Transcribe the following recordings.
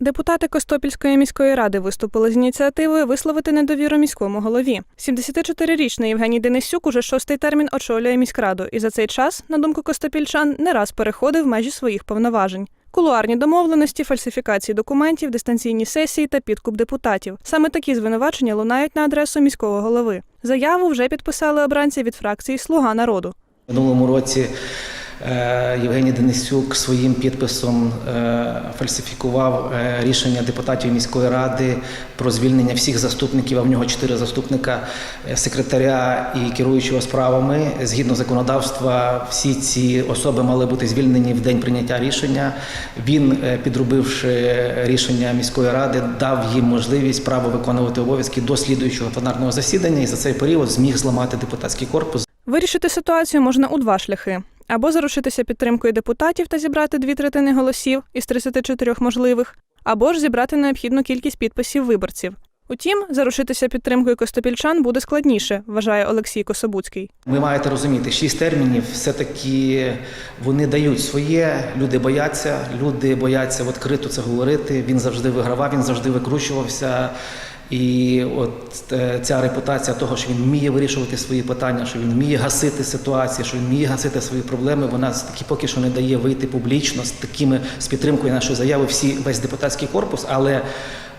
Депутати Костопільської міської ради виступили з ініціативою висловити недовіру міському голові. 74-річний Євгеній Денисюк уже шостий термін очолює міськраду, і за цей час, на думку костопільчан, не раз переходив межі своїх повноважень. Кулуарні домовленості, фальсифікації документів, дистанційні сесії та підкуп депутатів. Саме такі звинувачення лунають на адресу міського голови. Заяву вже підписали обранці від фракції Слуга народу. Минулому році Євгеній Денисюк своїм підписом е, фальсифікував е, рішення депутатів міської ради про звільнення всіх заступників, а в нього чотири заступника е, секретаря і керуючого справами. Згідно законодавства, всі ці особи мали бути звільнені в день прийняття рішення. Він, е, підробивши рішення міської ради, дав їм можливість право виконувати обов'язки до слідуючого пленарного засідання і за цей період зміг зламати депутатський корпус. Вирішити ситуацію можна у два шляхи: або зарушитися підтримкою депутатів та зібрати дві третини голосів із 34 можливих, або ж зібрати необхідну кількість підписів виборців. Утім, зарушитися підтримкою костопільчан буде складніше, вважає Олексій Кособуцький. Ви маєте розуміти, шість термінів все-таки вони дають своє. Люди бояться, люди бояться відкрито це говорити. Він завжди вигравав, він завжди викручувався. І от е, ця репутація того, що він вміє вирішувати свої питання, що він вміє гасити ситуації, що він вміє гасити свої проблеми. Вона таки поки що не дає вийти публічно з такими з підтримкою нашої заяви. Всі весь депутатський корпус, але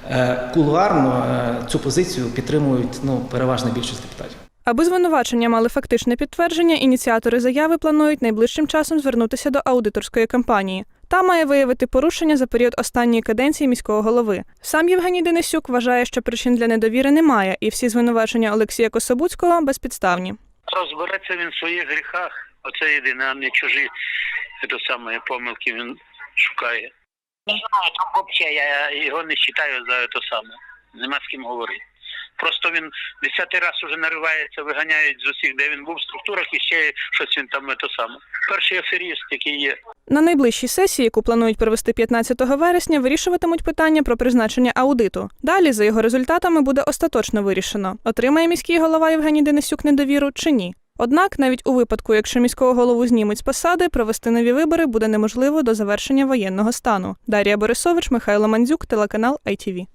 е, кулуарно е, цю позицію підтримують ну переважна більшість депутатів. Аби звинувачення мали фактичне підтвердження, ініціатори заяви планують найближчим часом звернутися до аудиторської кампанії. Та має виявити порушення за період останньої каденції міського голови. Сам Євгеній Денисюк вважає, що причин для недовіри немає, і всі звинувачення Олексія Кособуцького безпідставні. Розбереться він в своїх гріхах. Оце єдине, а не чужі це саме помилки він шукає. Не знаю, там взагалі я його не вважаю за те саме. Нема з ким говорити. Просто він десятий раз уже наривається, виганяють з усіх, де він був в структурах і ще щось він там те саме. Перший аферіст, який є. На найближчій сесії, яку планують провести 15 вересня, вирішуватимуть питання про призначення аудиту. Далі, за його результатами, буде остаточно вирішено, отримає міський голова Євгеній Денисюк недовіру чи ні. Однак, навіть у випадку, якщо міського голову знімуть з посади, провести нові вибори буде неможливо до завершення воєнного стану. Дар'я Борисович, Михайло Мандзюк, телеканал ITV.